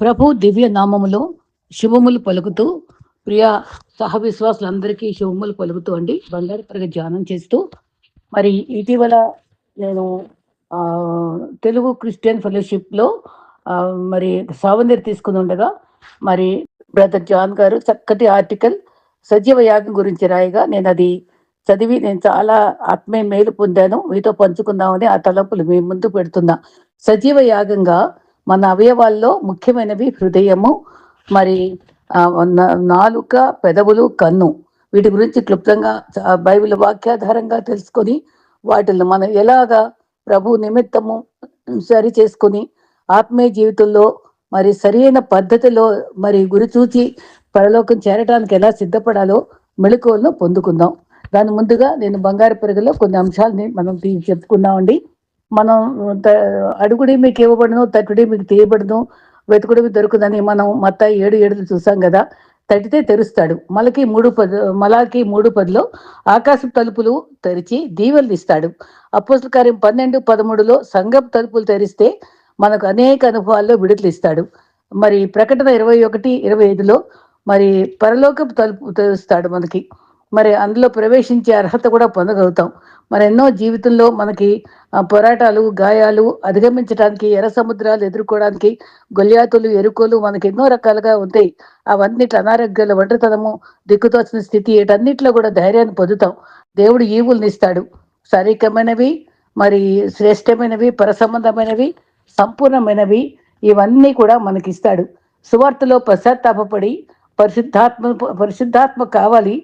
ప్రభు దివ్య నామములో శుభములు పలుకుతూ ప్రియ సహ విశ్వాసులందరికీ శుభములు పలుకుతూ అండి. బంగారు పరగ ధ్యానం చేస్తూ మరి ఇటీవల నేను తెలుగు క్రిస్టియన్ ఫెలోషిప్లో మరి సావనీర్ తీసుకుని ఉండగా మరి బ్రదర్ జాన్ గారు చక్కటి ఆర్టికల్ సజీవ యాగం గురించి రాయగా నేను అది చదివి నేను చాలా ఆత్మీయ మేలు పొందాను. మీతో పంచుకుందామని ఆ తలపులు మీ ముందు పెడుతున్నా. సజీవ యాగంగా మన అవయవాల్లో ముఖ్యమైనవి హృదయము మరి న- నాలుక పెదవులు కన్ను. వీటి గురించి క్లుప్తంగా బైబిల్ వాక్యాధారంగా తెలుసుకొని వాటిని మనం ఎలాగా ప్రభు నిమిత్తము సరి చేసుకొని ఆత్మీయ జీవితంలో మరి సరైన పద్ధతిలో మరి గురి చూచి పరలోకం చేరడానికి ఎలా సిద్ధపడాలో మెళుకువలను పొందుకుందాం. దాని ముందుగా నేను బంగారు పెరుగులో కొన్ని అంశాలని మనం చెప్పుకున్నామండి. మనం అడుగుడి మీకు ఇవ్వబడను తట్టుడి మీకు తీయబడను వెతుకుడి మీకు దొరుకుదని మనం మత్త ఏడు ఏడులు చూసాం కదా తట్టితే తెరుస్తాడు. మలకి మూడు పది మలాకి మూడు పదిలో ఆకాశ తలుపులు తెరిచి దీవెలు ఇస్తాడు అపోస్తుల కార్యం పన్నెండు పదమూడులో సంఘం తలుపులు తెరిస్తే మనకు అనేక అనుభవాల్లో విడుదల ఇస్తాడు. మరి ప్రకటన ఇరవై ఒకటి ఇరవై ఐదులో మరి పరలోకపు తలుపు తెరుస్తాడు మనకి. మరి అందులో ప్రవేశించే అర్హత కూడా పొందగలుగుతాం. మరెన్నో ఎన్నో జీవితంలో మనకి ఆ, పోరాటాలు గాయాలు అధిగమించడానికి ఎర్ర సముద్రాలు ఎదుర్కోవడానికి గొల్యాతులు ఎరుకోలు మనకి ఎన్నో రకాలుగా ఉంటాయి. అవన్నిటి అనారోగ్యాలు ఒంటరితనము దిక్కుతోచిన స్థితి వీటన్నిటిలో కూడా ధైర్యాన్ని పొందుతాం. దేవుడు ఈవుల్ని ఇస్తాడు శారీరకమైనవి మరి శ్రేష్టమైనవి పరసంబంధమైనవి సంపూర్ణమైనవి ఇవన్నీ కూడా మనకి ఇస్తాడు సువార్తలో పశ్చాత్తాపడి పరిశుద్ధాత్మ పరిశుద్ధాత్మ కావాలి.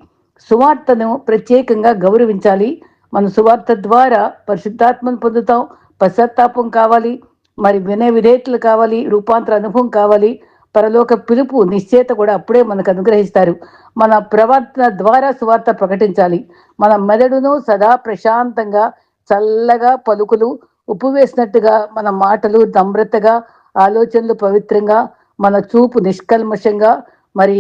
సువార్తను ప్రత్యేకంగా గౌరవించాలి. మన సువార్త ద్వారా పరిశుద్ధాత్మను పొందుతాం. పశ్చాత్తాపం కావాలి. మరి వినయ విధేయతలు కావాలి. రూపాంతర అనుభవం కావాలి. పరలోక పిలుపు నిశ్చేత కూడా అప్పుడే మనకు అనుగ్రహిస్తారు. మన ప్రవర్తన ద్వారా సువార్త ప్రకటించాలి. మన మెదడును సదా ప్రశాంతంగా చల్లగా పలుకులు ఉప్పు వేసినట్టుగా మన మాటలు నమ్రతగా ఆలోచనలు పవిత్రంగా మన చూపు నిష్కల్మషంగా మరి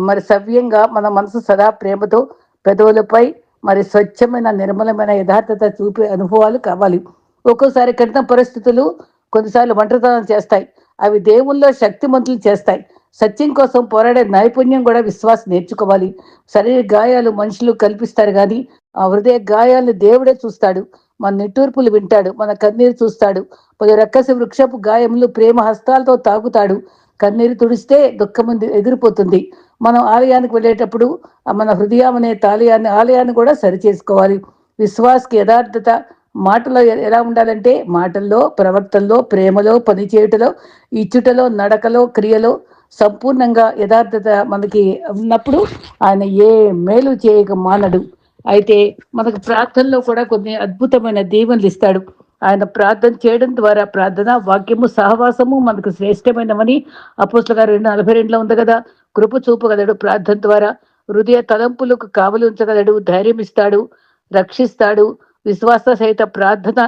మరి సవ్యంగా మన మనసు సదా ప్రేమతో పెదవులపై మరి స్వచ్ఛమైన నిర్మలమైన యథార్థత చూపే అనుభవాలు కావాలి. ఒక్కోసారి కఠిన పరిస్థితులు కొన్నిసార్లు ఒంటరితనం చేస్తాయి. అవి దేవుల్లో శక్తిమంతులు చేస్తాయి. సత్యం కోసం పోరాడే నైపుణ్యం కూడా విశ్వాసం నేర్చుకోవాలి. శరీర గాయాలు మనుషులు కల్పిస్తారు కానీ ఆ హృదయ గాయాలను దేవుడే చూస్తాడు. మన నిట్టూర్పులు వింటాడు. మన కన్నీరు చూస్తాడు. పది రక్కసి వృక్షపు గాయములు ప్రేమ హస్తాలతో తాగుతాడు కన్నీరు తుడిస్తే దుఃఖం ఎగిరిపోతుంది మనం ఆలయానికి వెళ్ళేటప్పుడు మన హృదయం అనే తాలయాన్ని ఆలయాన్ని కూడా సరి చేసుకోవాలి. యథార్థత మాటలో ఎలా ఉండాలంటే మాటల్లో ప్రవర్తనలో ప్రేమలో పనిచేయుటలో ఇచ్చుటలో నడకలో క్రియలో సంపూర్ణంగా యథార్థత మనకి ఉన్నప్పుడు ఆయన ఏ మేలు చేయక మానడు. అయితే మనకు ప్రార్థనలో కూడా కొన్ని అద్భుతమైన దీవెనలు ఇస్తాడు. ఆయన ప్రార్థన చేయడం ద్వారా ప్రార్థన వాక్యము సహవాసము మనకు శ్రేష్టమైనవని అపోస్ల గారు రెండు నలభై రెండులో ఉంది కదా. కృప చూపగలడు. ప్రార్థన ద్వారా హృదయ తలంపులకు కావలి ఉంచగలడు. ధైర్యం ఇస్తాడు. రక్షిస్తాడు. విశ్వాస సహిత ప్రార్థన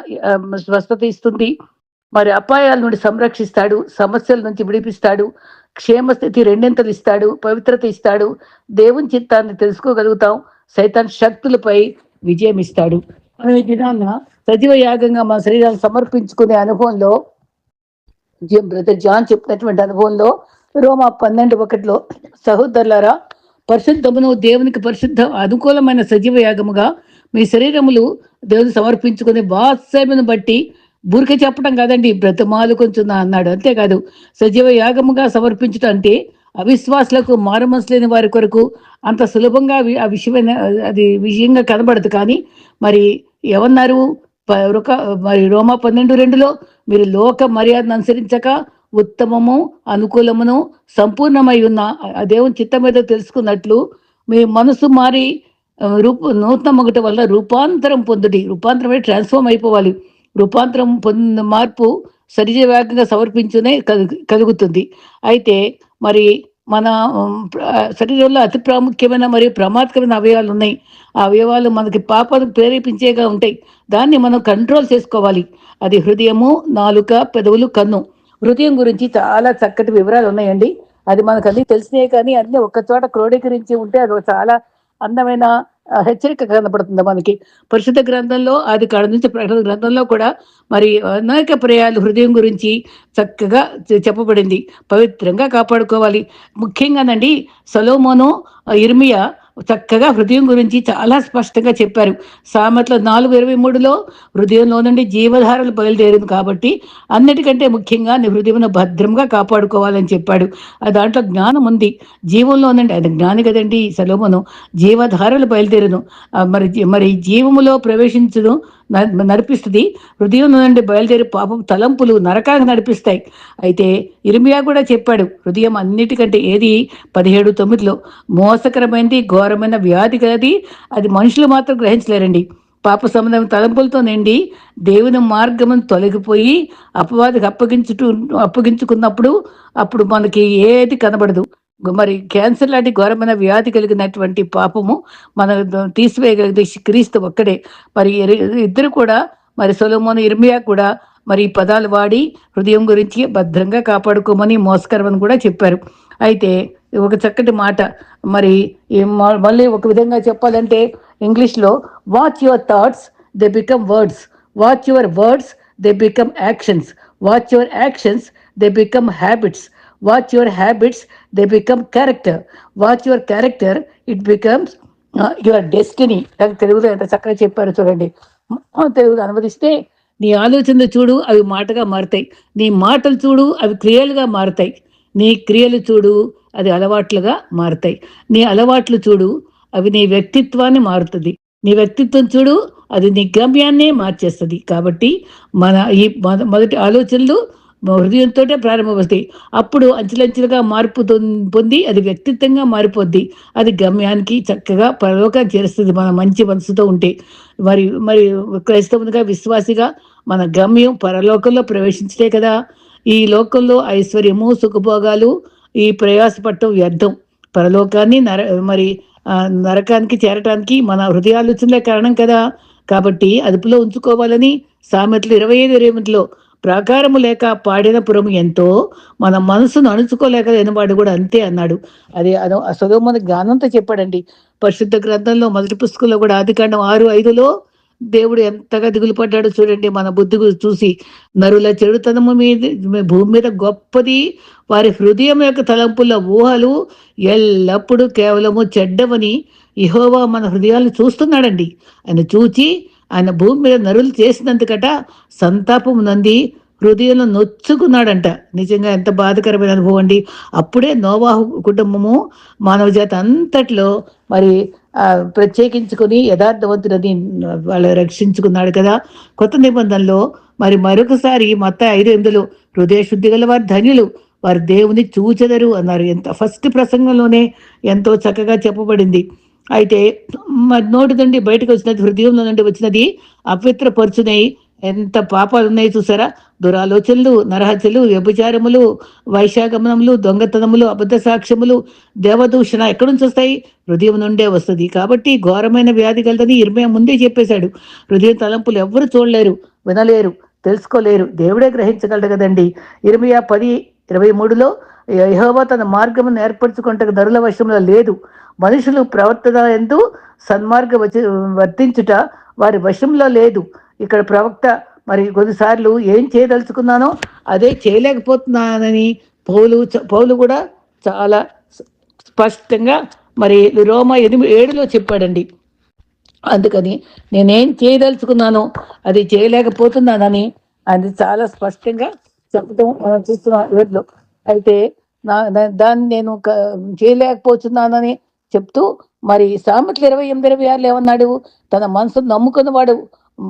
స్వస్థత ఇస్తుంది. మరి అపాయాల నుండి సంరక్షిస్తాడు. సమస్యల నుంచి విడిపిస్తాడు. క్షేమస్థితి రెండింతలు ఇస్తాడు. పవిత్రత ఇస్తాడు. దేవుని చిత్తాన్ని తెలుసుకోగలుగుతాం. సైతాన్ శక్తులపై విజయం ఇస్తాడు. మనం ఈ సజీవ యాగంగా మన శరీరాన్ని సమర్పించుకునే అనుభవంలో బ్రదర్ జాన్ చెప్పినటువంటి అనుభవంలో రోమా పన్నెండు ఒకటిలో సహోదరులారా పరిశుద్ధమును దేవునికి పరిశుద్ధ అనుకూలమైన సజీవ యాగముగా మీ శరీరములు దేవుని సమర్పించుకునే వాత్సమ్యను బట్టి బూరిక చెప్పడం కాదండి బ్రతమాలు కొంచెం అన్నాడు. అంతేకాదు సజీవ యాగముగా సమర్పించడం అంటే అవిశ్వాసులకు మారమనసు లేని వారి కొరకు అంత సులభంగా ఆ విషయమైన అది విషయంగా కనబడదు. కానీ మరి ఏమన్నారు? మరి రోమా పన్నెండు రెండులో మీరు లోక మర్యాదను అనుసరించక ఉత్తమము అనుకూలమును సంపూర్ణమై ఉన్న దేవుని చిత్తం మీద తెలుసుకున్నట్లు మీ మనసు మారి రూప నూతన ఒకటి వల్ల రూపాంతరం పొందుడి. రూపాంతరం అంటే ట్రాన్స్ఫార్మ్ అయిపోవాలి. రూపాంతరం పొందిన మార్పు సరిజవేగంగా సమర్పించునే కలుగుతుంది. అయితే మరి మన శరీరంలో అతి ప్రాముఖ్యమైన మరియు ప్రమాదకరమైన అవయవాలు ఉన్నాయి. ఆ అవయవాలు మనకి పాపను ప్రేరేపించేగా ఉంటాయి. దాన్ని మనం కంట్రోల్ చేసుకోవాలి. అది హృదయము నాలుక పెదవులు కన్ను. హృదయం గురించి చాలా చక్కటి వివరాలు ఉన్నాయండి. అది మనకు అన్ని తెలిసినాయి కానీ అన్ని ఒక్క చోట క్రోడీకరించి ఉంటే అది చాలా అందమైన హెచ్చరిక కనపడుతుంది మనకి. పరిశుద్ధ గ్రంథంలో అది కాడ నుంచి ప్రకటన గ్రంథంలో కూడా మరి అనేక ప్రయాలు హృదయం గురించి చక్కగా చెప్పబడింది. పవిత్రంగా కాపాడుకోవాలి. ముఖ్యంగానండి సలోమోను ఇర్మియా చక్కగా హృదయం గురించి చాలా స్పష్టంగా చెప్పారు. సామెతలో నాలుగు ఇరవై మూడులో హృదయంలో నుండి జీవధారలు బయలుదేరింది కాబట్టి అన్నిటికంటే ముఖ్యంగా నీ హృదయం భద్రంగా కాపాడుకోవాలని చెప్పాడు. ఆ దాంట్లో జ్ఞానం ఉంది. జీవంలో నుండి అది జ్ఞాని కదండి సలోమను జీవధారలు బయలుదేరును. మరి జీ- మరి జీవములో ప్రవేశించడం నడిపిస్తుంది. హృదయం నుండి బయలుదేరి పాపం తలంపులు నరకానికి నడిపిస్తాయి. అయితే ఇరిమియా కూడా చెప్పాడు హృదయం అన్నిటికంటే ఏది పదిహేడు తొమ్మిదిలో మోసకరమైనది ఘోరమైన వ్యాధి కలది. అది మనుషులు మాత్రం గ్రహించలేరండి. పాప సంబంధం తలంపులతో నిండి దేవుని మార్గమును తొలగిపోయి అపవాదికి అప్పగించుటూ అప్పగించుకున్నప్పుడు అప్పుడు మనకి ఏది కనబడదు. మరి క్యాన్సర్ లాంటి ఘోరమైన వ్యాధి కలిగినటువంటి పాపము మన తీసివేయగలిగితే క్రీస్తు ఒక్కడే. మరి ఇద్దరు కూడా మరి సొలొమోను ఇర్మియా కూడా మరి ఈ పదాలు వాడి హృదయం గురించి భద్రంగా కాపాడుకోమని మోసకరమని కూడా చెప్పారు. అయితే ఒక చక్కటి మాట మరి మళ్ళీ ఒక విధంగా చెప్పాలంటే ఇంగ్లీష్లో watch your thoughts they become words watch your words they become actions watch your actions they become habits watch your habits they become character watch your character it becomes your destiny తెలుగులో ఎంత చక్కగా చెప్పారు చూడండి. తెలుగులో అనువదిస్తే నీ ఆలోచనలు చూడు అవి మాటగా మారుతాయి. నీ మాటలు చూడు అవి క్రియలుగా మారుతాయి. నీ క్రియలు చూడు అది అలవాట్లుగా మారుతాయి. నీ అలవాట్లు చూడు అవి నీ వ్యక్తిత్వాన్ని మారుతుంది నీ వ్యక్తిత్వం చూడు అది నీ గమ్యాన్నే మార్చేస్తుంది. కాబట్టి మన ఈ మొద- మొదటి ఆలోచనలు హృదయంతో ప్రారంభమవుతాయి అప్పుడు అంచెలంచెలుగా మార్పు పొంది అది వ్యక్తిత్వంగా మారిపోద్ది. అది గమ్యానికి చక్కగా పరలోకానికి చేరుస్తుంది. మన మంచి మనసుతో ఉంటే మరి మరి క్రైస్తవునిగా విశ్వాసిగా మన గమ్యం పరలోకంలో ప్రవేశించటే కదా. ఈ లోకంలో ఐశ్వర్యము సుఖభోగాలు ఈ ప్రయాసపడటం వ్యర్థం. పరలోకాన్ని నర మరి నరకానికి చేరటానికి మన హృదయాలోచనలే కారణం కదా. కాబట్టి అదుపులో ఉంచుకోవాలని సామెతలు ఇరవై ఐదు ఇరవై ప్రాకారము లేక పాడిన పురము ఎంతో మన మనసును అణుచుకోలేక లేనివాడు కూడా అంతే అన్నాడు. అది అదో సొలోమోన జ్ఞానంతో చెప్పాడండి. పరిశుద్ధ గ్రంథంలో మొదటి పుస్తకంలో కూడా ఆదికాండం ఆరు ఐదులో దేవుడు ఎంతగా దిగులు పడ్డాడో చూడండి. మన బుద్ధి చూసి నరుల చెడుతనము మీద భూమి మీద గొప్పది వారి హృదయం యొక్క తలంపుల ఊహలు ఎల్లప్పుడూ కేవలము చెడ్డవని ఇహోవా మన హృదయాలు చూస్తున్నాడండి. ఆయన చూచి ఆయన భూమి మీద నరులు చేసినందుకట సంతాపం నంది హృదయంలో నొచ్చుకున్నాడంట. నిజంగా ఎంత బాధకరమైన అనుభవం అండి. అప్పుడే నోవాహు కుటుంబము మానవ జాతి అంతట్లో మరి ప్రత్యేకించుకొని యథార్థవంతులని వాళ్ళు రక్షించుకున్నాడు కదా. కొత్త నిబంధనలో మరి మరొకసారి మొత్తం ఐదు ఎనిమిదిలో హృదయ శుద్ధి గల వారు ధన్యులు వారు దేవుని చూచెదరు అన్నారు. ఎంత ఫస్ట్ ప్రసంగంలోనే ఎంతో చక్కగా చెప్పబడింది. అయితే మరి నోటి నుండి బయటకు వచ్చినది హృదయంలో నుండి వచ్చినది అపవిత్రపరుచునై ఎంత పాపాలు ఉన్నాయి చూసారా? దురాలోచనలు నరహత్యలు వ్యభిచారములు వైశాగమనములు దొంగతనములు అబద్ధ సాక్ష్యములు దేవదూషణ ఎక్కడి నుంచి వస్తాయి? హృదయం నుండే వస్తుంది. కాబట్టి ఘోరమైన వ్యాధి కలదని ఇరవై ముందే చెప్పేశాడు. హృదయం తలంపులు ఎవ్వరు చూడలేరు వినలేరు తెలుసుకోలేరు. దేవుడే గ్రహించగలడు కదండి. ఇరవై పది ఇరవై మూడులో యహోవా తన మార్గమును ఏర్పరచుకుంటకు ధరుల వశంలో లేదు. మనుషులు ప్రవర్తన ఎందు సన్మార్గ వర్తించుట వారి వశంలో లేదు. ఇక్కడ ప్రవక్త మరి కొన్నిసార్లు ఏం చేయదలుచుకున్నానో అదే చేయలేకపోతున్నానని పౌలు చ- పౌలు కూడా చాలా స్పష్టంగా మరి రోమ ఎనిమిది ఏడులో చెప్పాడండి. అందుకని నేనేం చేయదలుచుకున్నానో అది చేయలేకపోతున్నానని అది చాలా స్పష్టంగా చెప్పడం మనం చూస్తున్నాం వీటిలో అయితే నా దాన్ని నేను చేయలేకపోతున్నానని చెప్తూ మరి సామెట్లు ఇరవై ఎనిమిది ఇరవై ఆరులో ఏమన్నాడు? తన మనసును నమ్ముకున్నవాడు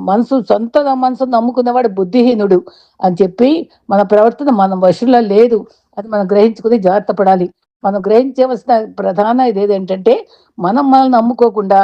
మనసు సొంత మనసు నమ్ముకున్నవాడు బుద్ధిహీనుడు అని చెప్పి మన ప్రవర్తన మన వశంలో లేదు. అది మనం గ్రహించుకుని జాగ్రత్త పడాలి. మనం గ్రహించవలసిన ప్రధాన ఇది ఏంటంటే మనం మనల్ని నమ్ముకోకుండా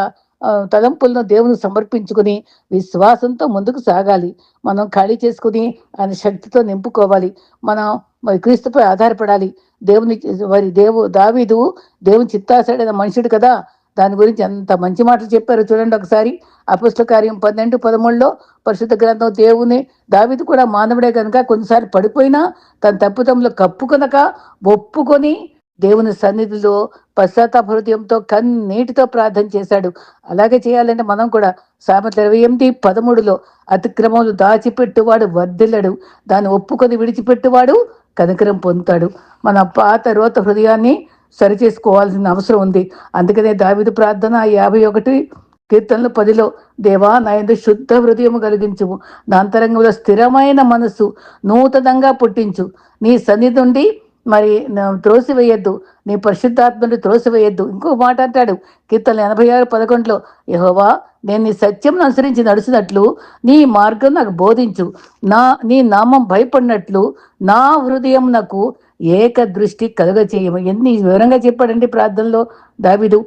తలంపులను దేవుని సమర్పించుకుని విశ్వాసంతో ముందుకు సాగాలి. మనం ఖాళీ చేసుకుని ఆయన శక్తితో నింపుకోవాలి. మనం మరి క్రీస్తుపై ఆధారపడాలి. దేవుని మరి దేవు దావీదు దేవుని చిత్తాసైన మనుషుడు కదా? దాని గురించి ఎంత మంచి మాటలు చెప్పారు చూడండి ఒకసారి. అపుష్ట కార్యం పన్నెండు పదమూడులో పరిశుద్ధ గ్రంథం దేవుని దావిది కూడా మానవుడే కనుక కొన్నిసార్లు పడిపోయినా తన తప్పుతంలో కప్పుకొనక ఒప్పుకొని దేవుని సన్నిధిలో పశ్చాత్తాప హృదయంతో కన్నీటితో ప్రార్థన చేశాడు. అలాగే చేయాలంటే మనం కూడా సామెత ఇరవై ఎనిమిది పదమూడులో అతిక్రమములు దాచిపెట్టువాడు వర్ధిల్లడు. దాన్ని ఒప్పుకొని విడిచిపెట్టువాడు కనికరం పొందుతాడు. మన పాత రోత హృదయాన్ని సరిచేసుకోవాల్సిన అవసరం ఉంది. అందుకనే దావిదు ప్రార్థన యాభై ఒకటి కీర్తనలు పదిలో దేవా నాయందు శుద్ధ హృదయము కలిగించుము. నా అంతరంగంలో స్థిరమైన మనస్సు నూతనంగా పుట్టించు. నీ సన్నిధి నుండి మరి త్రోసివేయద్దు. నీ పరిశుద్ధాత్మని త్రోసివేయద్దు. ఇంకో మాట అంటాడు కీర్తన ఎనభై ఆరు పదకొండులో యహోవా నేను నీ సత్యంను అనుసరించి నడిచినట్లు నీ మార్గం నాకు బోధించు. నా నీ నామం భయపడినట్లు నా హృదయం నాకు ఏక దృష్టి కలుగ చేయము ఎన్ని వివరంగా చెప్పాడండి ప్రార్థనలో దావిడు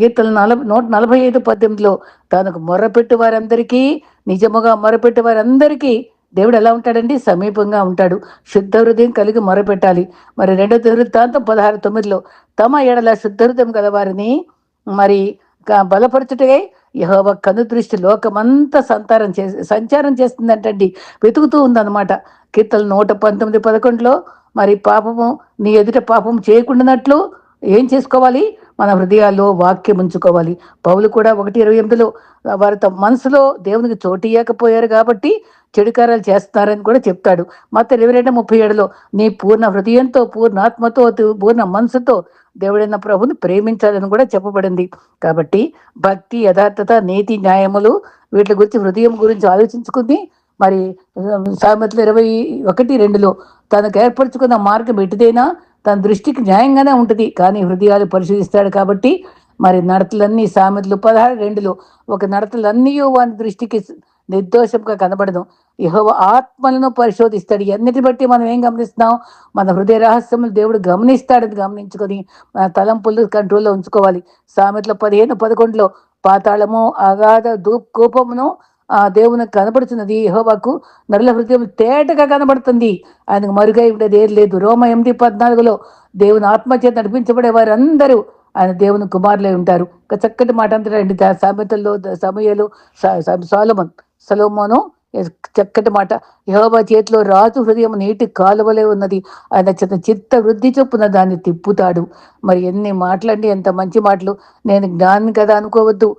గీతలు నలభై నూట నలభై ఐదు పద్దెనిమిదిలో తనకు మొర్రపెట్టు వారందరికీ నిజముగా మొరపెట్టు వారందరికీ దేవుడు ఎలా ఉంటాడండి? సమీపంగా ఉంటాడు. శుద్ధ హృదయం కలిగి మొరపెట్టాలి. మరి రెండో వృత్తాంతం పదహారు తొమ్మిదిలో తమ ఎడల శుద్ధ హృదయం గల వారిని మరి బలపరచుటకై యహోవ కను దృష్టి లోకమంతా సంతారం చే సంచారం చేస్తుందంటండి. వెతుకుతూ ఉందన్నమాట. కీర్తలు నూట పంతొమ్మిది పదకొండులో మరి పాపము నీ ఎదుట పాపం చేయకుండానట్లు ఏం చేసుకోవాలి? మన హృదయాల్లో వాక్యం ఉంచుకోవాలి. పౌలు కూడా ఒకటి ఇరవై ఎనిమిదిలో వారి తమ మనసులో దేవునికి చోటు ఇవ్వకపోయారు కాబట్టి చెడుకారాలు చేస్తున్నారని కూడా చెప్తాడు. మత ఇరవై రెండు ముప్పై ఏడులో నీ పూర్ణ హృదయంతో పూర్ణాత్మతో పూర్ణ మనసుతో దేవుడైన ప్రభుని ప్రేమించాలని కూడా చెప్పబడింది. కాబట్టి భక్తి యథార్థత నీతి న్యాయములు వీటి గురించి హృదయం గురించి ఆలోచించుకుంది మరి సామెతలు ఇరవై ఒకటి రెండులో తనకు ఏర్పరచుకున్న మార్గం ఎటుదైనా తన దృష్టికి న్యాయంగానే ఉంటుంది. కానీ హృదయాలు పరిశోధిస్తాడు కాబట్టి మరి నడతలన్నీ సామెతలు పదహారు రెండులో ఒక నడతలన్నీ వాని దృష్టికి నిర్దోషంగా కనబడదు. యహోవ ఆత్మలను పరిశోధిస్తాడు. ఎన్నిటి బట్టి మనం ఏం గమనిస్తున్నాం? మన హృదయ రహస్యములు దేవుడు గమనిస్తాడని గమనించుకొని మన తలంపులు కంట్రోల్లో ఉంచుకోవాలి. సామెతల పదిహేను పదకొండులో పాతాళము అగాధ దూప్ కూపమును ఆ దేవునికి కనబడుతున్నది యహోవాకు నరుల హృదయం తేటగా కనబడుతుంది. ఆయనకు మరుగై ఉండేది ఏం లేదు. రోమ ఎనిమిది పద్నాలుగులో దేవుని ఆత్మచేత నడిపించబడే వారందరూ ఆయన దేవుని కుమారులై ఉంటారు. ఒక చక్కటి మాట అంటారండి సామెతల్లో సమయలు సాలమన్ సలోమోను చక్కటి మాట. యహోబా చేతిలో రాజు హృదయం నీటి కాలువలే ఉన్నది. ఆయన చిన్న చిత్త వృద్ధి చొప్పున దాన్ని తిప్పుతాడు. మరి ఎన్ని మాటలండి ఎంత మంచి మాటలు. నేను జ్ఞాని కదా అనుకోవద్దు.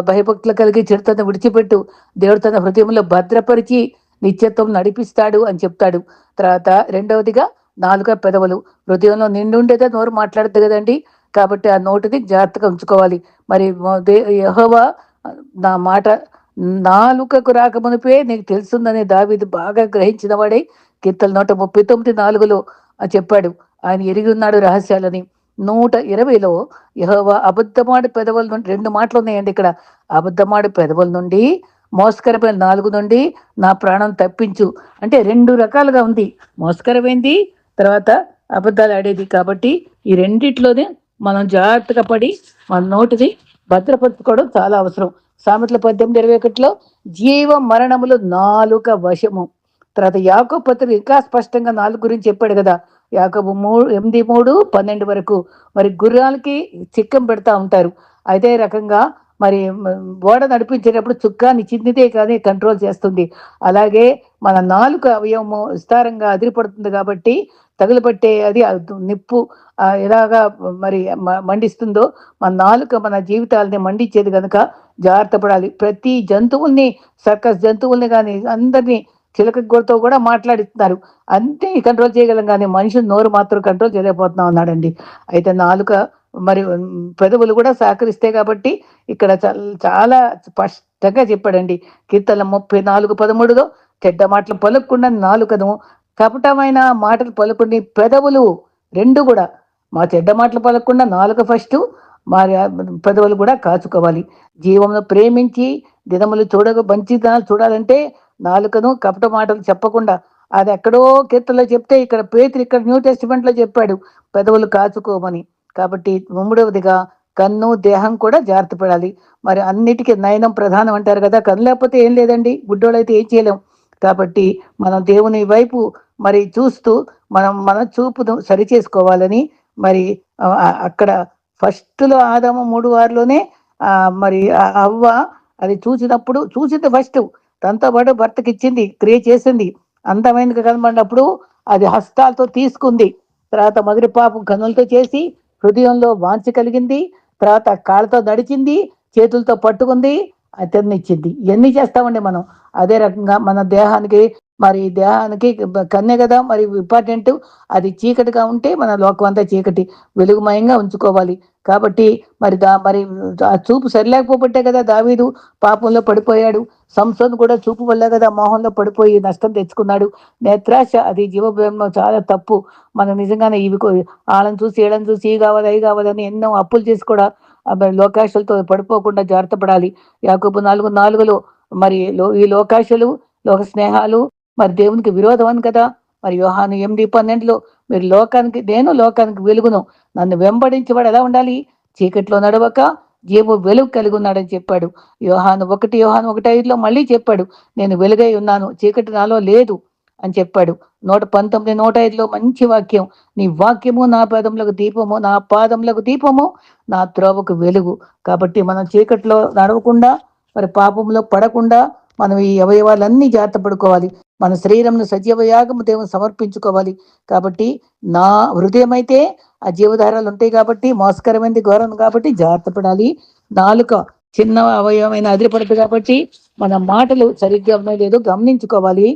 భయభక్తులు కలిగి చిరుతను విడిచిపెట్టు. దేవుడు తన హృదయంలో భద్రపరిచి నిత్యత్వం నడిపిస్తాడు అని చెప్తాడు. తర్వాత రెండవదిగా నాలుగ పెదవులు. హృదయంలో నిండుండేదే నోరు మాట్లాడద్దు కదండి. కాబట్టి ఆ నోటిని జాగ్రత్తగా ఉంచుకోవాలి. మరి యహోవా నా మాట నాలుకకు రాకమునిపే నీకు తెలుస్తుందని దావిది బాగా గ్రహించిన వాడే. కీర్తలు నూట ముప్పై తొమ్మిది నాలుగులో చెప్పాడు. ఆయన ఎరిగి ఉన్నాడు రహస్యాలని. నూట ఇరవైలో యహోవా అబద్ధమాడి పెదవుల నుండి రెండు మాటలు ఉన్నాయండి ఇక్కడ. అబద్ధమాడి పెదవుల నుండి మోస్కరమైన నాలుగు నుండి నా ప్రాణం తప్పించు. అంటే రెండు రకాలుగా ఉంది. మోస్కరమైంది తర్వాత అబద్ధాలు ఆడేది. కాబట్టి ఈ రెండిట్లోనే మనం జాగ్రత్తగా పడి మన నోటిని భద్రపరచుకోవడం చాలా అవసరం. సామెతల పద్దెనిమిది ఇరవై ఒకటిలో జీవ మరణములు నాలుక వశము. తర్వాత యాకో పత్రిక ఇంకా స్పష్టంగా నాలుగు గురించి చెప్పాడు కదా. యాకబు మూడు ఎనిమిది మూడు పన్నెండు వరకు మరి గుర్రాలకి చిక్కం పెడతా ఉంటారు. అదే రకంగా మరి ఓడ నడిపించేటప్పుడు చుక్కాని చిన్నిదే కానీ కంట్రోల్ చేస్తుంది. అలాగే మన నాలుక అవయవము విస్తారంగా అదిరిపడుతుంది కాబట్టి తగులుపట్టే అది నిప్పు ఎలాగా మరి మండిస్తుందో మన నాలుక మన జీవితాలని మండించేది కనుక జాగ్రత్త పడాలి. ప్రతి జంతువుల్ని సర్కస్ జంతువుల్ని కానీ అందరినీ చిలక గోడతో కూడా మాట్లాడిస్తున్నారు. అంతే కంట్రోల్ చేయగలం కానీ మనుషులు నోరు మాత్రం కంట్రోల్ చేయలేకపోతున్నాం అన్నాడండి. అయితే నాలుక మరి పెదవులు కూడా సహకరిస్తే కాబట్టి ఇక్కడ చాలా స్పష్టంగా చెప్పాడండి. కీర్తన ముప్పై నాలుగు పదమూడులో చెడ్డ మాటలు పలుకుండా నాలుకను కపటమైన మాటలు పలుకుని పెదవులు రెండు కూడా. మా చెడ్డ మాటలు పలకుండా నాలుక ఫస్ట్ మరి పెదవులు కూడా కాచుకోవాలి. జీవంలో ప్రేమించి దినములు చూడక మంచిదనాలు చూడాలంటే నాలుకను కపట మాటలు చెప్పకుండా అది ఎక్కడో కీర్తనలో చెప్తే ఇక్కడ పేతులు ఇక్కడ న్యూ టెస్టిమెంట్లో చెప్పాడు పెదవులు కాచుకోమని. కాబట్టి మూడవదిగా కన్ను దేహం కూడా జాగ్రత్త పడాలి. మరి అన్నిటికీ నయనం ప్రధానం అంటారు కదా కన్ను లేకపోతే ఏం లేదండి గుడ్డోళ్ళైతే ఏం చేయలేం. కాబట్టి మనం దేవుని వైపు మరి చూస్తూ మనం మన చూపును సరి చేసుకోవాలని మరి అక్కడ ఫస్ట్లో ఆదాము మూడు వారిలోనే మరి అవ్వ అది చూసినప్పుడు చూసింది ఫస్ట్. తనతో పాటు భర్తకి ఇచ్చింది క్రియ చేసింది. అందమైనది కనబడినప్పుడు అది హస్తాలతో తీసుకుంది. తర్వాత మొదటి పాపం కనులతో చేసి హృదయంలో వాంఛ కలిగింది. తర్వాత కాళ్ళతో నడిచింది చేతులతో పట్టుకుంది అతన్నిచ్చింది ఇవన్నీ చేస్తామండి మనం? అదే రకంగా మన దేహానికి మరి దేహానికి కన్నే కదా మరి ఇంపార్టెంట్ అది చీకటిగా ఉంటే మన లోకం అంతా చీకటి వెలుగుమయంగా ఉంచుకోవాలి. కాబట్టి మరి దా మరి ఆ చూపు సరిలేకపోబట్టే కదా దావీదు పాపంలో పడిపోయాడు. సంసోన్ కూడా చూపు వల్ల కదా మోహంలో పడిపోయి నష్టం తెచ్చుకున్నాడు. నేత్రాశ అది జీవభ్రమం చాలా తప్పు. మనం నిజంగానే ఇవి వాళ్ళని చూసి వీళ్ళని చూసి ఈ కావాలి అవి కావాలని ఎన్నో అప్పులు చేసి కూడా లోకాశలతో పడిపోకుండా జాగ్రత్త పడాలి. యాకబు నాలుగు నాలుగులో మరి ఈ లోకాశలు లోక స్నేహాలు మరి దేవునికి విరోధం అని కదా? మరి యోహాను ఎనిమిది పన్నెండులో మీరు లోకానికి నేను లోకానికి వెలుగును. నన్ను వెంబడించేవాడు ఎలా ఉండాలి? చీకట్లో నడవక జీవు వెలుగు కలిగి ఉన్నాడని చెప్పాడు. యోహాను ఒకటి యోహాను ఒకటి ఐదులో మళ్ళీ చెప్పాడు నేను వెలుగై ఉన్నాను చీకటి నాలో లేదు అని చెప్పాడు. నూట పంతొమ్మిది నూట ఐదులో మంచి వాక్యం నీ వాక్యము నా పాదములకు దీపము నా పాదములకు దీపము నా త్రోవకు వెలుగు. కాబట్టి మనం చీకట్లో నడవకుండా మరి పాపంలో పడకుండా మనం ఈ అవయవాలన్నీ జాగ్రత్త పడుకోవాలి. మన శరీరంను సజీవయాగము దేవుని సమర్పించుకోవాలి. కాబట్టి నా హృదయం అయితే ఆ జీవధారాలు ఉంటాయి కాబట్టి మోసకరమైనది ఘోరం కాబట్టి జాగ్రత్త పడాలి. నాలుక చిన్న అవయవమైన అదిరిపడదు కాబట్టి మన మాటలు సరిగ్గా ఉన్నాయి లేదో గమనించుకోవాలి.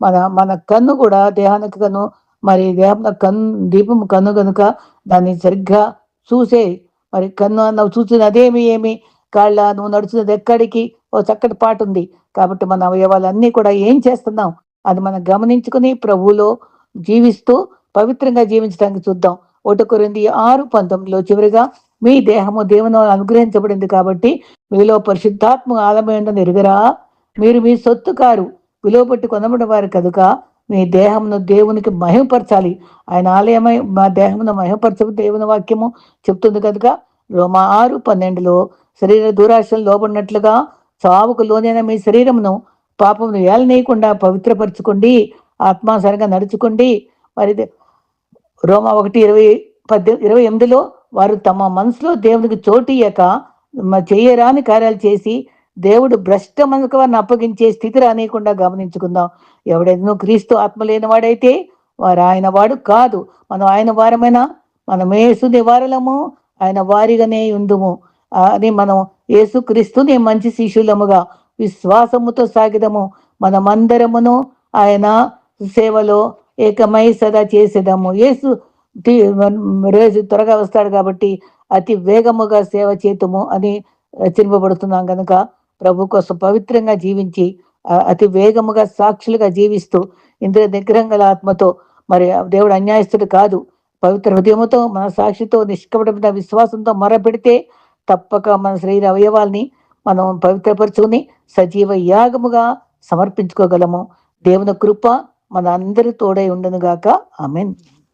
మన మన కన్ను కూడా దేహానికి కన్ను మరి దేహం కన్ను దీపం కన్ను కనుక దాన్ని సరిగ్గా చూసే మరి కన్ను అన్న చూసిన అదేమి ఏమి? కాళ్ళ నువ్వు నడుచున్నది ఎక్కడికి? ఓ చక్కటి పాట ఉంది. కాబట్టి మన అవయవాలన్నీ కూడా ఏం చేస్తున్నాం? అది మనం గమనించుకుని ప్రభువులో జీవిస్తూ పవిత్రంగా జీవించడానికి చూద్దాం. ఒకటి ఆరు పంతొమ్మిదిలో చివరిగా మీ దేహము దేవుని అనుగ్రహించబడింది కాబట్టి మీలో పరిశుద్ధాత్మ ఆలమైందని ఎరుగరా మీరు మీ సొత్తు కారు. విలువ కొనబడిన వారు కనుక మీ దేహమును దేవునికి మహిమపరచాలి. ఆయన ఆలయమై మా దేహమును మహిమపరచ దేవుని వాక్యము చెప్తుంది కనుక రోమా ఆరు పన్నెండులో శరీర దూరాశలు లోబడినట్లుగా చావుకు లోనైన మీ శరీరమును పాపమును ఏలనీయకుండా పవిత్రపరచుకోండి ఆత్మాసరంగా నడుచుకోండి. మరి రోమా ఒకటి ఇరవై పద్దెనిమిది ఇరవై ఎనిమిదిలో వారు తమ మనసులో దేవునికి చోటియక చేయరాని కార్యాలు చేసి దేవుడు భ్రష్ట మనకు వారిని అప్పగించే స్థితి రానియకుండా గమనించుకుందాం. ఎవడెన్నో క్రీస్తు ఆత్మ లేనివాడైతే వారు ఆయన వాడు కాదు. మనం ఆయన వారమైనా మనం ఏసుని వారలము ఆయన వారిగానే ఉందుము. అని మనం యేసుక్రీస్తుని మంచి శిష్యులముగా విశ్వాసముతో సాగిదము. మనమందరమును ఆయన సేవలో ఏకమై సదా చేసేదాము. యేసు రోజు త్వరగా వస్తాడు కాబట్టి అతి వేగముగా సేవ చేతుము అని హెచ్చరింపబడుతున్నాం కనుక ప్రభు కోసం పవిత్రంగా జీవించి అతి వేగముగా సాక్షులుగా జీవిస్తూ ఇంద్ర నిగ్రహం గల ఆత్మతో మరి దేవుడు అన్యాయస్తుడు కాదు. పవిత్ర హృదయముతో మన సాక్షితో నిష్కపడమైన విశ్వాసంతో మొరపెడితే తప్పక మన శరీర అవయవాల్ని మనం పవిత్రపరుచుకుని సజీవ యాగముగా సమర్పించుకోగలము. దేవుని కృప మన అందరి తోడై ఉండను గాక. ఆమెన్.